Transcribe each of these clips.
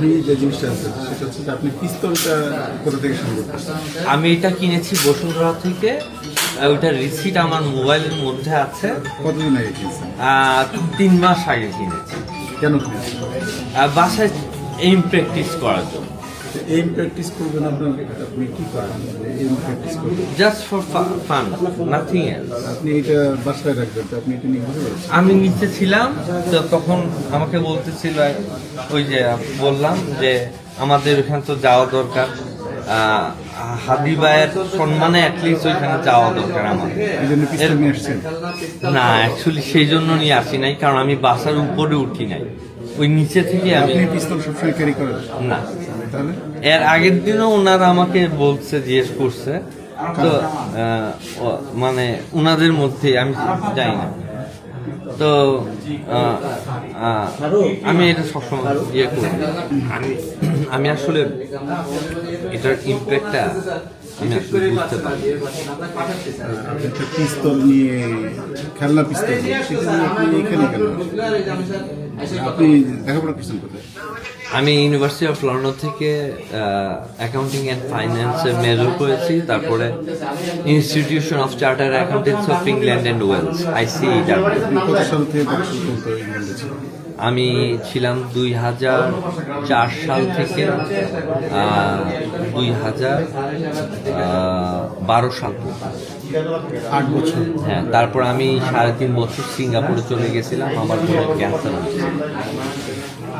আমি যে জিনিসটা সেটা হচ্ছে আপনি পিস্তলটা কোথা থেকে সংগ্রহ করছেন আমি এটা কিনেছি বসুন্ধরা থেকে। ওইটার রিসিট আমার মোবাইলের মধ্যে আছে। কতদিন আগে কিনছেন? তিন মাস আগে কিনেছি। কেন কিনেছেন? বাসায় এম প্র্যাকটিস করার জন্য। প্র্যাকটিস করবেন আপনার আপনি কি করেন? প্র্যাকটিস করবেন? Just for fun nothing else আপনি এটা বাসায় রাখবেন আপনি এটা নিয়ে আমি নিচে ছিলাম তো তখন আমাকে বলতেছিল ওই যে বললাম যে আমাদের ওখানে তো যাওয়া দরকার। হাবিবায়ের সম্মানে অ্যাটলিস্ট ওইখানে যাওয়া দরকার আমার। না অ্যাকচুয়ালি সেই জন্য নিয়ে আসি নাই কারণ আমি বাসার উপরে উঠি নাই। ওই নিচে থেকে আমি পিস্তল সবসময় ক্যারি করেন? না। এর আগের দিনও ওনারা আমাকে বলছে জিজ্ঞেস করছে। তো মানে ওনাদের মধ্যে আমি যাই না। তো আমি এটা সবসময় ইয়ে করি। আমি আমি আসলে এটার ইম্প্যাক্টটা আমি আসলে বুঝতে পারি। একটা পিস্তল নিয়ে খেলনা পিস্তল নিয়ে, সেটা আপনি এখানে কেন আপনি লেখাপড়া করছেন কোথায়? আমি ইউনিভার্সিটি অফ লন্ডন থেকে অ্যাকাউন্টিং অ্যান্ড ফাইন্যান্সে মেজর করেছি তারপরে Institution of Charter Accountants of England and Wales IC আমি ছিলাম দুই হাজার চার সাল থেকে দুই হাজার বারো সাল আট বছর। হ্যাঁ তারপর আমি সাড়ে তিন বছর সিঙ্গাপুরে চলে গেছিলাম আমার ক্যান্সার হয়েছে।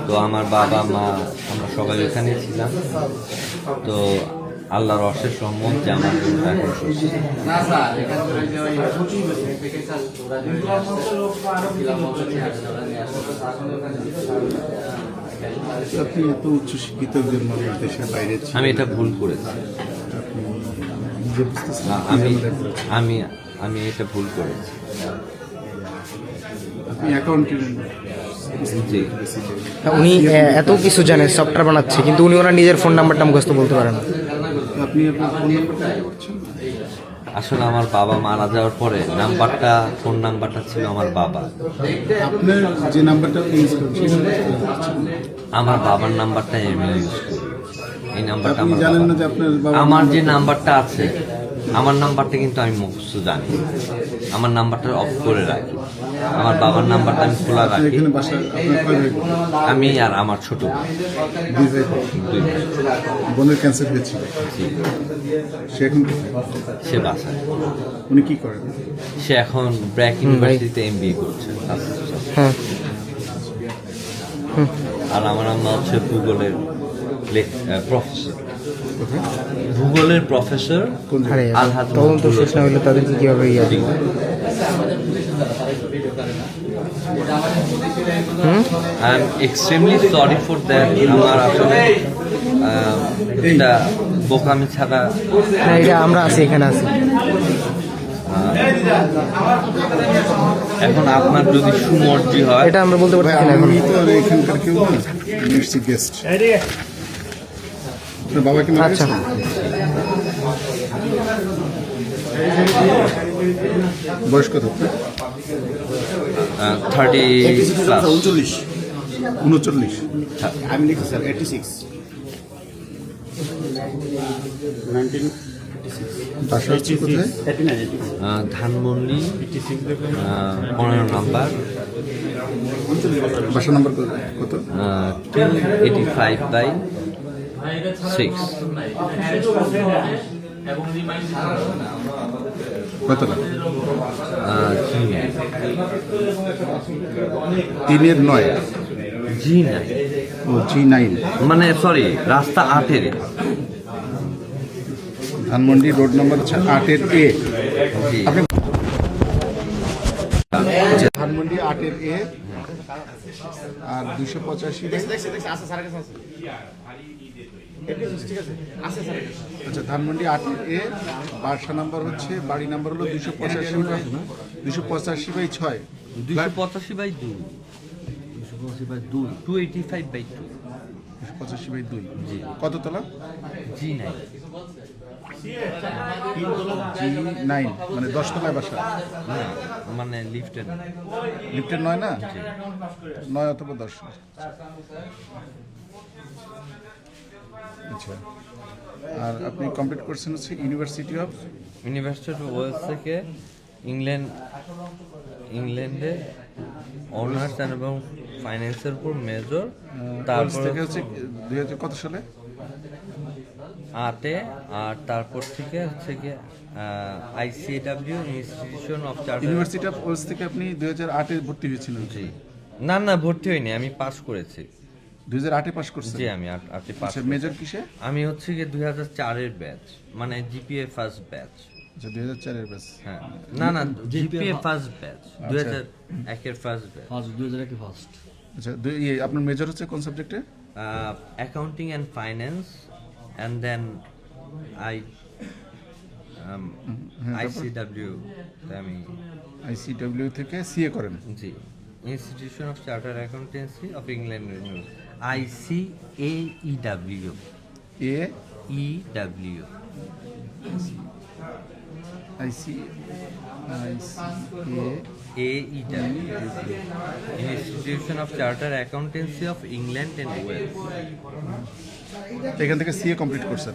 তো আমার বাবা মা আমরা সবাই ওখানে ছিলাম। তো আল্লাহর অশেষ রহমত যে আমার বোনটা এখন সুস্থ। না স্যার এখান থেকে ওই থেকে স্যার ওরা যদি আসে ওরা নিয়ে আসে আপনি এত উচ্চ একজন মানুষ দেশের বাইরে আমি এটা ভুল করেছি আমি আমি আমি এটা ভুল করেছি আপনি অ্যাকাউন্টেন্ট জি তা উনি এত কিছু জানেন সফটওয়্যার বানাচ্ছে কিন্তু উনি ওনার নিজের ফোন নাম্বারটা মুখস্থ বলতে পারেন না। আপনি? আসলে আমার বাবা মারা যাওয়ার পরে নাম্বারটা ফোন নাম্বারটা ছিল আমার বাবা আপনার যে নাম্বারটা? আমার বাবার নাম্বারটা আমি ইউজ করি এই নাম্বারটা আমার জানেন না যে আপনার আমার যে নাম্বারটা- নাম্বারটা আছে আমার নাম্বারটা কিন্তু আমি মুখস্থ জানি। আমার নাম্বারটা অফ করে রাখি। আমার বাবার নাম্বারটা আমি খোলা রাখি। বোন? আমি আর আমার ছোট। বোনের ক্যান্সার হয়েছিল সে এখন সে বাসায়। উনি কি করেন? সে এখন ব্র্যাক ইউনিভার্সিটিতে এম বি করছে। হ্যাঁ। আর আমার আম্মা হচ্ছে ভূগোলের প্রফেসর ভূগোলের প্রফেসর তদন্ত শেষ না হলে তাদেরকে কীভাবে ইয়ে? I am extremely sorry for that আমার আসলে এটা বোকামি ছাড়া না এটা আমরা আছি এখানে আছি। এখন আপনার যদি সুমর্জি হয় এটা আমরা বলতে পারছি না আমি তো এখানকার কেউ না মির্সি গেস্ট আপনার বাবা কি মারা আচ্ছা। বয়স কত থার্টি প্লাস উনচল্লিশ। উনচল্লিশ। আমি লিখি sir eighty six nineteen Dhanmondi পনেরো নাম্বার। বাসা নাম্বার কত? কত? Two eighty five by six কতটা জি। তিনের নয়। জি নাই। ও জি নাইন মানে সরি রাস্তা আটের। ধানমন্ডি রোড নম্বর হচ্ছে আটের এ। ধানমন্ডি আটের এ। আর দুশো পঁচাশি আচ্ছা ধানমন্ডি আটের এ বাসা নাম্বার হচ্ছে বাড়ি নাম্বার হলো দুশো পঁচাশি দুশো পঁচাশি বাই ছয়। দুশো পঁচাশি বাই দুই। দুশো পঁচাশি বাই দুই। Two eighty five by two দুশো পঁচাশি বাই দুই। জি। কততলা জি নাই। নাইন মানে দশতলায় বাসা। মানে লিফটের লিফটের নয় না? নয় অথবা দশ। আচ্ছা। আর আপনি কমপ্লিট করছেন হচ্ছে University of University of Wales থেকে ইংল্যান্ড ইংল্যান্ডে অনার্স এবং ফাইন্যান্সের উপর মেজর তারপর থেকে হচ্ছে দুই হাজার কত সালে? আটে আর তারপর থেকে হচ্ছে কি ICW Institution of University of Wales থেকে আপনি দুই হাজার আটে ভর্তি হয়েছিলেন? জি। না না ভর্তি হয়নি আমি পাস করেছি। দুই হাজার আটে পাস করছেন? জি আমি আট- আটে পাস আচ্ছা মেজর কিসে? আমি হচ্ছে গিয়ে দুই হাজার চারের ব্যাচ মানে জিপিএ ফার্স্ট ব্যাচ আচ্ছা দুই হাজার চারের ব্যাস হ্যাঁ। না না জিপিএ ফার্স্ট ব্যাচ দুই হাজার একের ফার্স্ট ব্যাচ ফার্স্ট দুই হাজার ফার্স্ট আচ্ছা ইয়ে, আপনার মেজর হচ্ছে কোন সাবজেক্টে accounting and finance and then I ICW আমি আইসিডব্লিউ থেকে সিএ করেন। জি Institution of Charter Accountancy of England IC A E W A IC A A EW Institution of Charter Accountancy of England and Wales এখান থেকে CA complete করছেন।